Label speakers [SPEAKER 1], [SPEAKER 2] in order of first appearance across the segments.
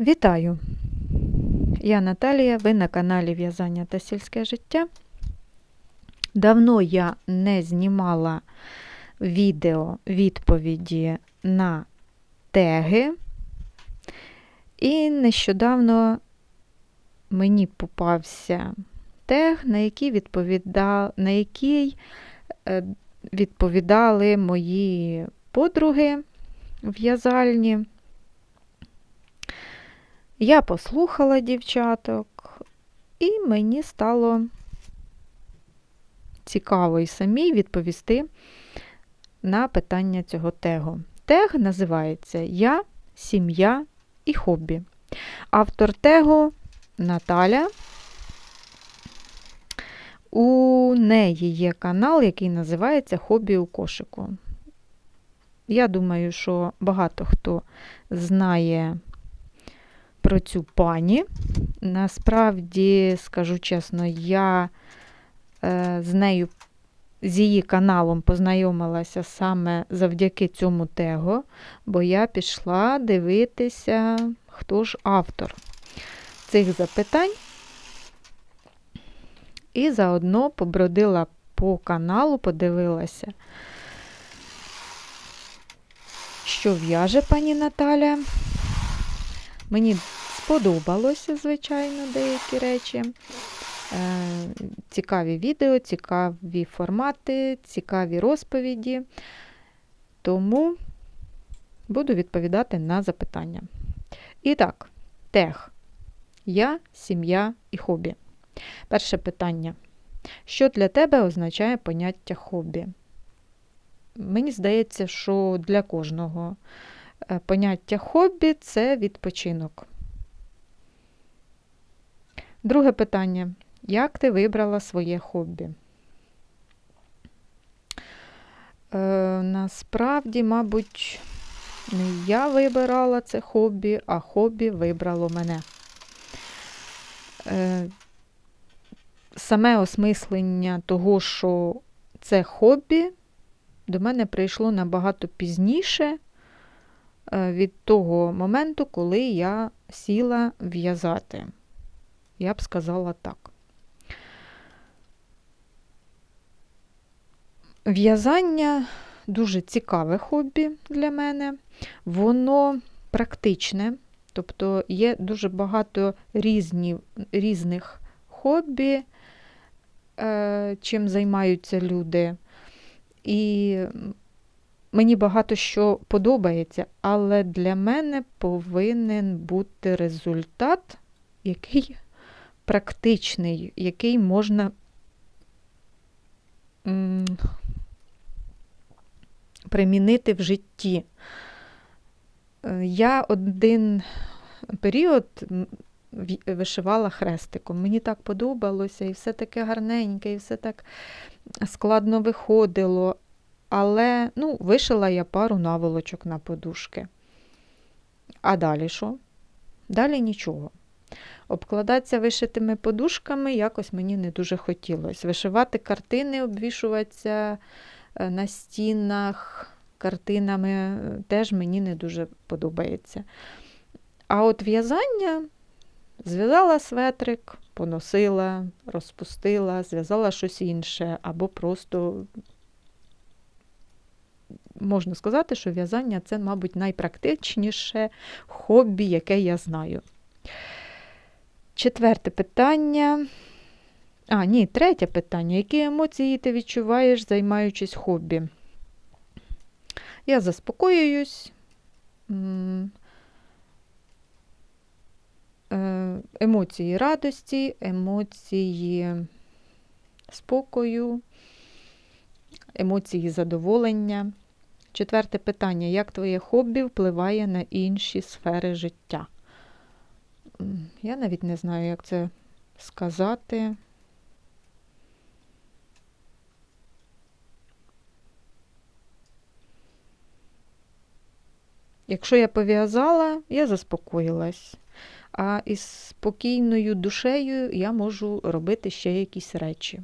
[SPEAKER 1] Вітаю! Я Наталія, ви на каналі В'язання та сільське життя. Давно я не знімала відео відповіді на теги, і нещодавно мені попався тег, на який, відповідав, на який е, відповідали мої подруги в'язальні. Я послухала дівчаток, і мені стало цікаво і самій відповісти на питання цього тегу. Тег називається Я, сім'я і хобі. Автор тегу Наталя. У неї є канал, який називається Хобі у кошику. Я думаю, що багато хто знає про цю пані. Насправді, скажу чесно, я е, з нею, з її каналом познайомилася саме завдяки цьому тегу, бо я пішла дивитися, хто ж автор цих запитань. І заодно побродила по каналу, подивилася, що в'яже пані Наталя. Мені сподобалося, звичайно, деякі речі. Е, Цікаві відео, цікаві формати, цікаві розповіді. Тому буду відповідати на запитання. І так, тег. Я, сім'я і хобі. Перше питання. Що для тебе означає поняття хобі? Мені здається, що для кожного поняття хобі це відпочинок. Друге питання. Як ти вибрала своє хобі? Е, насправді, мабуть, не я вибирала це хобі, а хобі вибрало мене. Е, саме осмислення того, що це хобі, до мене прийшло набагато пізніше е, від того моменту, коли я сіла в'язати. Я б сказала так. В'язання дуже цікаве хобі для мене. Воно практичне, тобто є дуже багато різні, різних хобі, е, чим займаються люди. І мені багато що подобається, але для мене повинен бути результат, який практичний, який можна примінити в житті. Е, Я один період вишивала хрестиком. Мені так подобалося, і все таке гарненьке, і все так складно виходило. Але ну, вишила я пару наволочок на подушки. А далі що? Далі нічого. Обкладатися вишитими подушками якось мені не дуже хотілося. Вишивати картини, обвішуватися е, на стінах картинами е, теж мені не дуже подобається. А от в'язання зв'язала светрик, поносила, розпустила, зв'язала щось інше, або просто можна сказати, що в'язання це, мабуть, найпрактичніше хобі, яке я знаю. Четверте питання. А, ні, третє питання. Які емоції ти відчуваєш, займаючись хобі? Я заспокоююсь. е, Емоції радості, емоції спокою, емоції задоволення. Четверте питання. Як твоє хобі впливає на інші сфери життя? Я навіть не знаю, як це сказати. Якщо я пов'язала, я заспокоїлась. А із спокійною душею я можу робити ще якісь речі.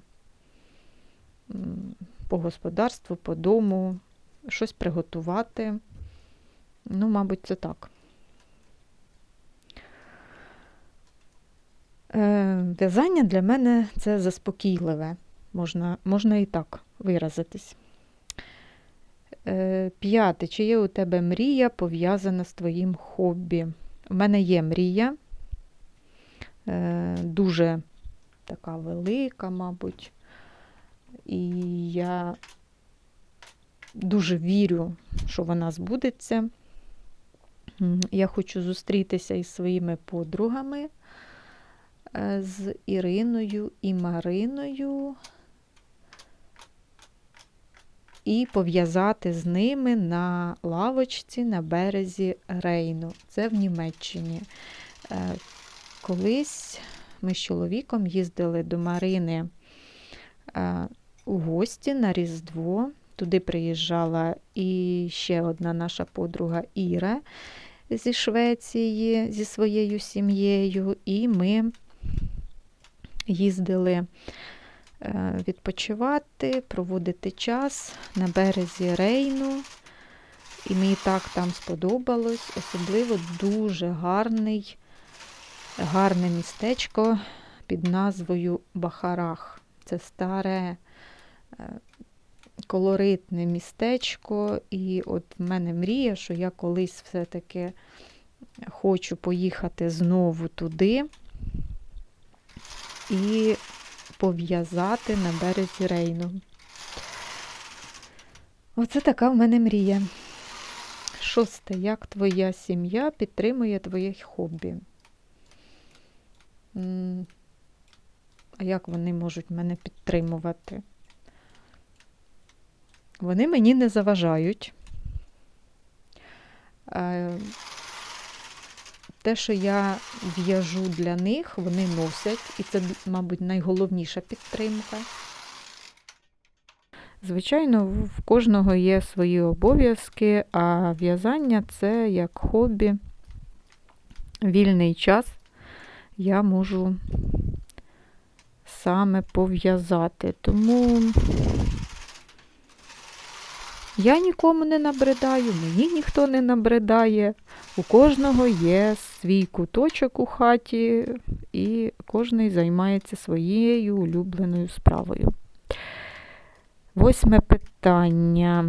[SPEAKER 1] По господарству, по дому, щось приготувати. Ну, мабуть, це так. Е, В'язання для мене це заспокійливе, можна, можна і так виразитись. Е, П'яте. Чи є у тебе мрія пов'язана з твоїм хобі? У мене є мрія, е, дуже така велика, мабуть. І я дуже вірю, що вона збудеться. Я хочу зустрітися із своїми подругами, е, з Іриною і Мариною, і пов'язати з ними на лавочці на березі Рейну. Це в Німеччині. Е, Колись ми з чоловіком їздили до Марини е, у гості на Різдво. Туди приїжджала і ще одна наша подруга Іра зі Швеції зі своєю сім'єю, і ми їздили е, відпочивати, проводити час на березі Рейну. І мені так там сподобалось, особливо дуже гарний, гарне містечко під назвою Бахарах. Це старе е, колоритне містечко. І от в мене мрія, що я колись все-таки хочу поїхати знову туди і пов'язати на березі Рейну. Оце така в мене мрія. Шосте. Як твоя сім'я підтримує твоє хобі? А як вони можуть мене підтримувати? Вони мені не заважають. Е, Те, що я в'яжу для них, вони носять, і це, мабуть, найголовніша підтримка. Звичайно, в кожного є свої обов'язки, а в'язання це як хобі, вільний час я можу саме пов'язати. Тому я нікому не набридаю, мені ніхто не набридає. У кожного є свій куточок у хаті, і кожен займається своєю улюбленою справою. Восьме питання.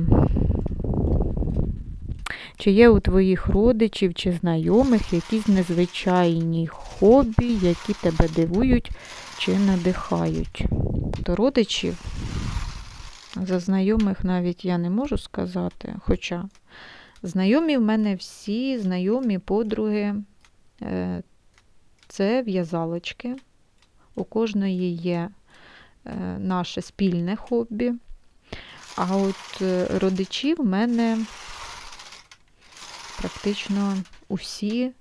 [SPEAKER 1] Чи є у твоїх родичів чи знайомих якісь незвичайні хобі, які тебе дивують чи надихають? До родичів, за знайомих навіть я не можу сказати, хоча знайомі в мене всі, знайомі подруги, е, це в'язалочки. У кожної є е, наше спільне хобі. А от е, родичі в мене практично усі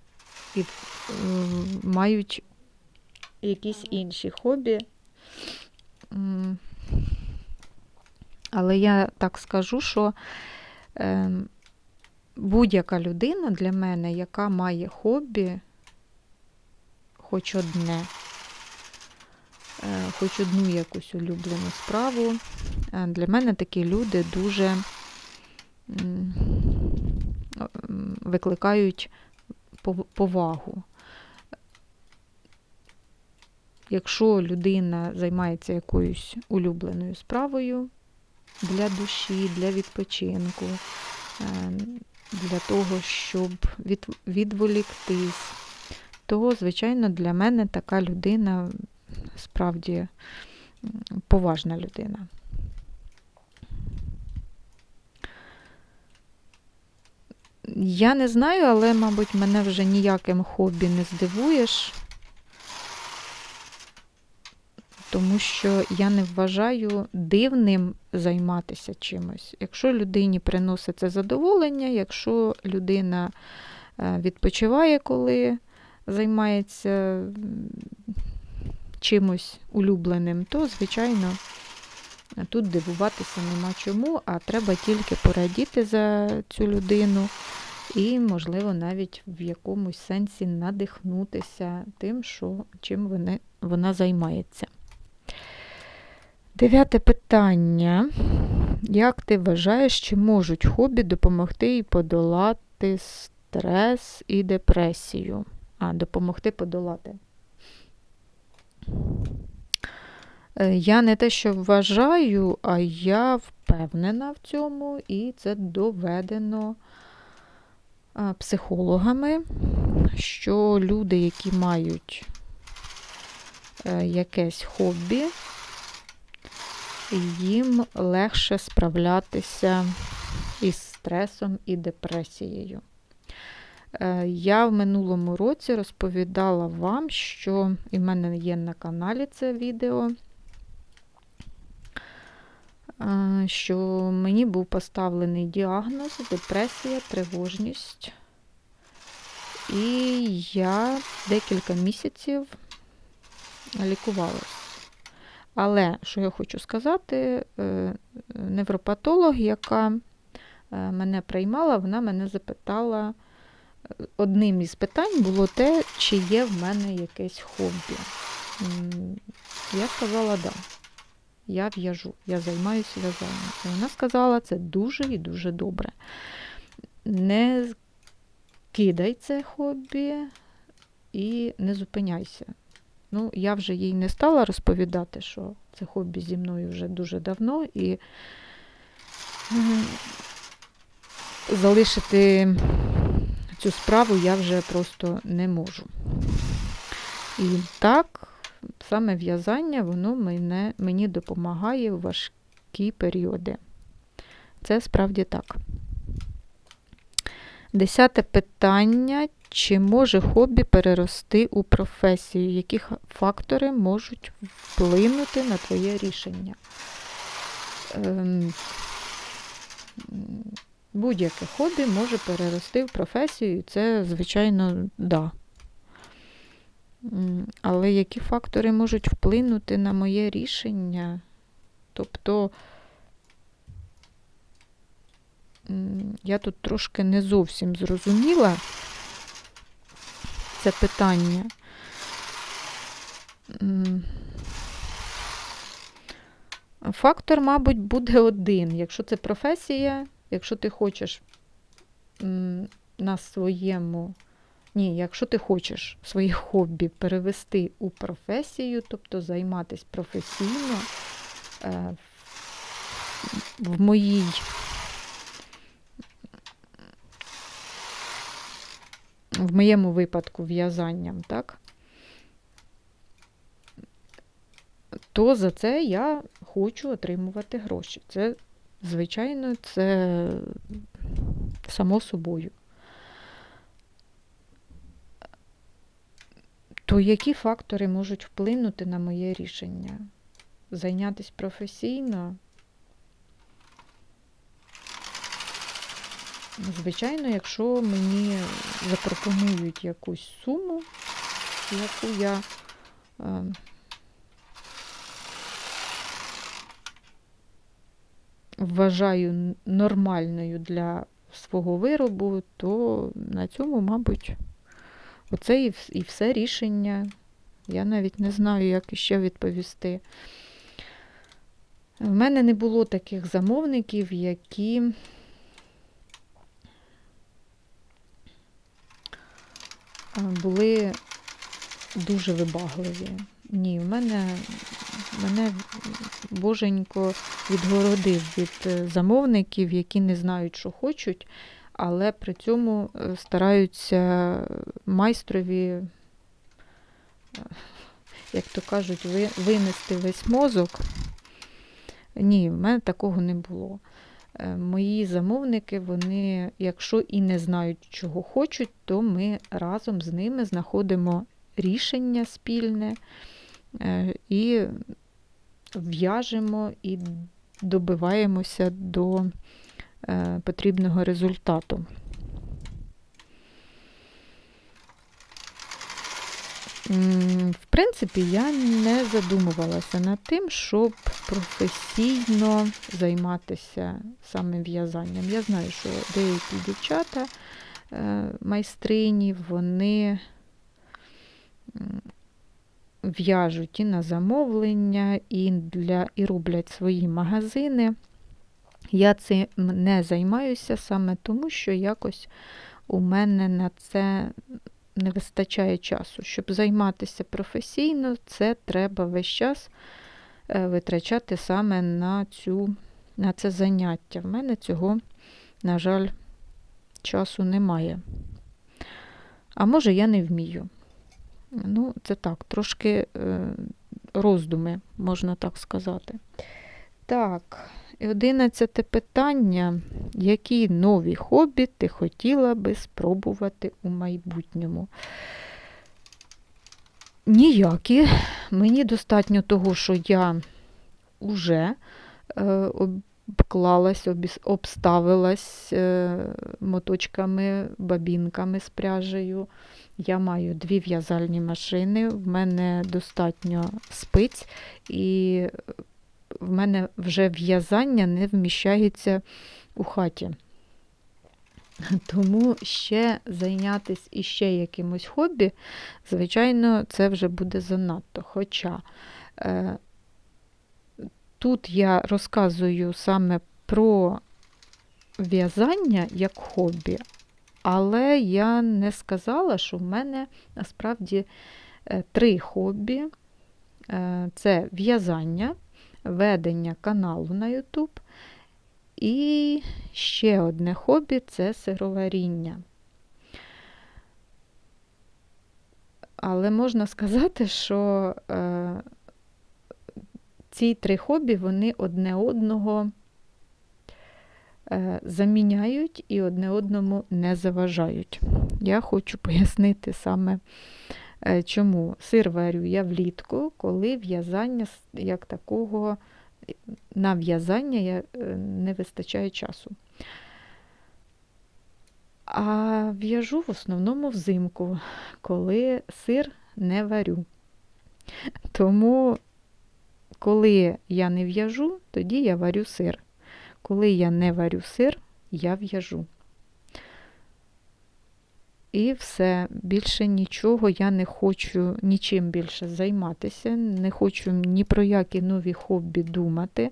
[SPEAKER 1] мають якісь інші хобі. Але я так скажу, що е, будь-яка людина для мене, яка має хобі, хоч одне, е, хоч одну якусь улюблену справу, е, для мене такі люди дуже м, викликають повагу. Якщо людина займається якоюсь улюбленою справою для душі, для відпочинку, е, для того, щоб від, відволіктись, то, звичайно, для мене така людина справді поважна людина. Я не знаю, але, мабуть, мене вже ніяким хобі не здивуєш, тому що я не вважаю дивним займатися чимось. Якщо людині приносить це задоволення, якщо людина е, відпочиває, коли займається чимось улюбленим, то, звичайно, тут дивуватися нема чому, а треба тільки порадіти за цю людину і, можливо, навіть в якомусь сенсі надихнутися тим, що, чим вони, вона займається. Дев'яте питання. Як ти вважаєш, чи можуть хобі допомогти і подолати стрес і депресію? А, допомогти подолати. Е, Я не те, що вважаю, а я впевнена в цьому, і це доведено психологами, що люди, які мають е, якесь хобі, їм легше справлятися із стресом і депресією. Е, Я в минулому році розповідала вам, що і в мене є на каналі це відео, е, що мені був поставлений діагноз депресія, тривожність. І я декілька місяців лікувалась. Але що я хочу сказати, е, невропатолог, яка е, мене приймала, вона мене запитала. е, Одним із питань було те, чи є в мене якесь хобі. Я сказала, да. Я в'яжу, я займаюся в'язанням. І вона сказала, це дуже і дуже добре. Не кидай це хобі і не зупиняйся. Ну, я вже їй не стала розповідати, що це хобі зі мною вже дуже давно, і залишити цю справу я вже просто не можу. І так, саме в'язання, воно мене, мені допомагає в важкі періоди. Це справді так. Десяте питання. Чи може хобі перерости у професію? Які фактори можуть вплинути на твоє рішення? Ем, Будь-яке хобі може перерости в професію, і це, звичайно, да. Але які фактори можуть вплинути на моє рішення? Тобто, я тут трошки не зовсім зрозуміла це питання. Фактор, мабуть, буде один. Якщо це професія, якщо ти хочеш на своєму. Ні, якщо ти хочеш своє хобі перевести у професію, тобто займатися професійно, е, в моїй в моєму випадку в'язанням, так? То за це я хочу отримувати гроші. Це, звичайно, це само собою. То які фактори можуть вплинути на моє рішення? Зайнятися професійно? Звичайно, якщо мені запропонують якусь суму, яку я е, вважаю нормальною для свого виробу, то на цьому, мабуть, оце і, і все рішення. Я навіть не знаю, як ще відповісти. В мене не було таких замовників, які були дуже вибагливі. Ні, в мене мене боженько відгородив від е, замовників, які не знають, що хочуть, але при цьому е, стараються майстрові, е, як то кажуть, винести весь мозок. Ні, в мене такого не було. Е, Мої замовники, вони, якщо і не знають, чого хочуть, то ми разом з ними знаходимо рішення спільне е, і в'яжемо і добиваємося до е, потрібного результату. В принципі, я не задумувалася над тим, щоб професійно займатися саме в'язанням. Я знаю, що деякі дівчата, е, майстрині, вони в'яжуть і на замовлення, і, для, і роблять свої магазини. Я цим не займаюся саме тому, що якось у мене на це не вистачає часу. Щоб займатися професійно, це треба весь час е, витрачати саме на, цю, на це заняття. В мене цього, на жаль, часу немає. А може, я не вмію. Ну, це так, трошки е, роздуми, можна так сказати. Так, і одинадцяте питання. Які нові хобі ти хотіла би спробувати у майбутньому? Ніякі. Мені достатньо того, що я вже е, обклалась, обставилась е, моточками, бабінками з пряжею. Я маю дві в'язальні машини, в мене достатньо спиць, і в мене вже в'язання не вміщається у хаті. Тому ще зайнятися іще якимось хобі, звичайно, це вже буде занадто. Хоча е, тут я розказую саме про в'язання як хобі, але я не сказала, що в мене насправді е, три хобі: Е, це в'язання, ведення каналу на YouTube і ще одне хобі це сироваріння. Але можна сказати, що е, ці три хобі вони одне одного е, заміняють і одне одному не заважають. Я хочу пояснити саме, чому сир варю я влітку, коли в'язання як такого на в'язання е, не вистачає часу. А в'яжу в основному взимку, коли сир не варю. Тому, коли я не в'яжу, тоді я варю сир. Коли я не варю сир, я в'яжу. І все, більше нічого я не хочу нічим більше займатися, не хочу ні про які нові хобі думати.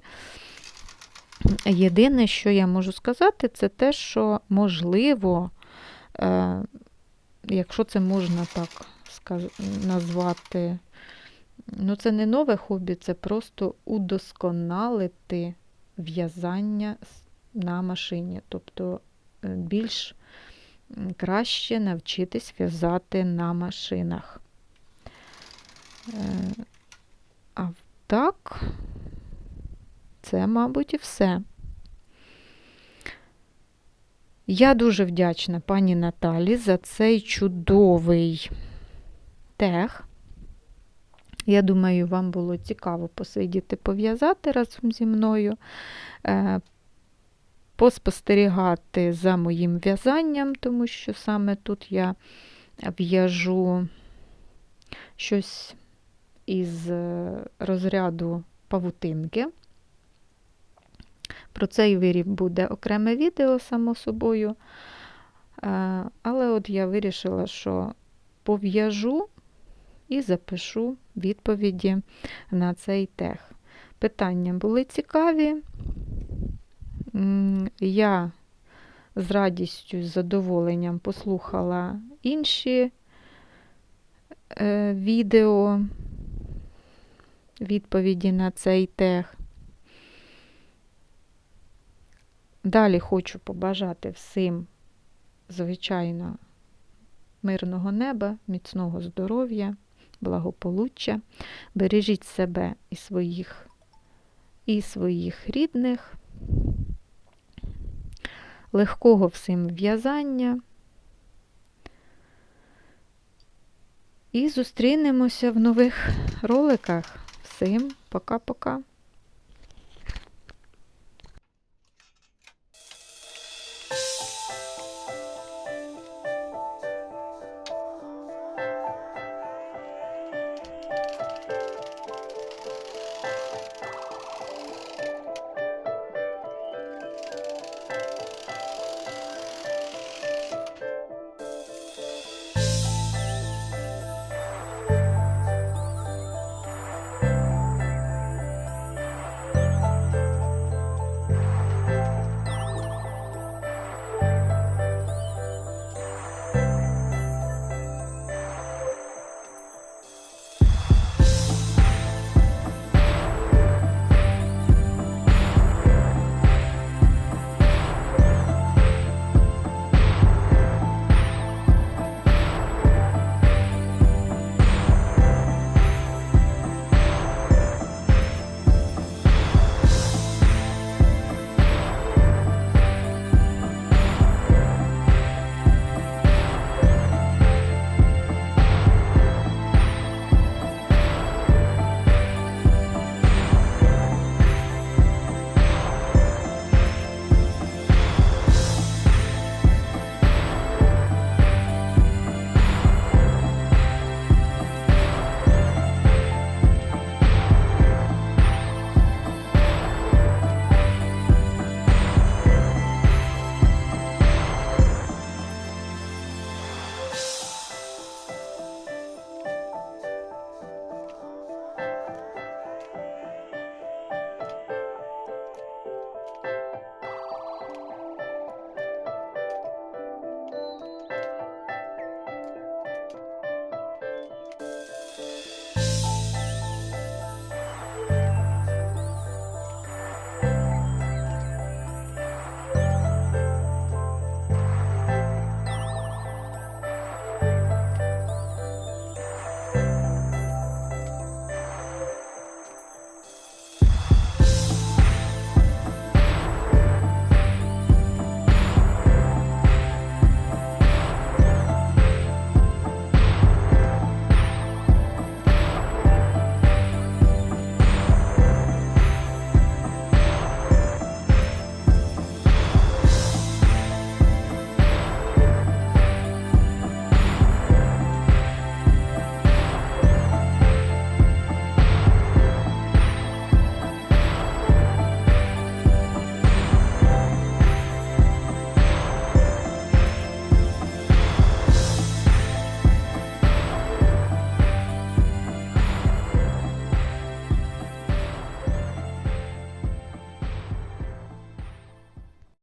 [SPEAKER 1] Єдине, що я можу сказати, це те, що можливо, е, якщо це можна так назвати, ну це не нове хобі, це просто удосконалити в'язання на машині. Тобто е, більш краще навчитись в'язати на машинах. Е, А так, це, мабуть, і все. Я дуже вдячна пані Наталі за цей чудовий тех. Я думаю, вам було цікаво посидіти, пов'язати разом зі мною, е, поспостерігати за моїм в'язанням, тому що саме тут я в'яжу щось із е, розряду павутинки. Про цей виріб буде окреме відео, само собою. Е, Але от я вирішила, що пов'яжу і запишу відповіді на цей тех. Питання були цікаві. Я з радістю, з задоволенням послухала інші е, відео, відповіді на цей тех. Далі хочу побажати всім, звичайно, мирного неба, міцного здоров'я, благополуччя. Бережіть себе і своїх, і своїх рідних, легкого всім в'язання. І зустрінемося в нових роликах. Всім пока-пока.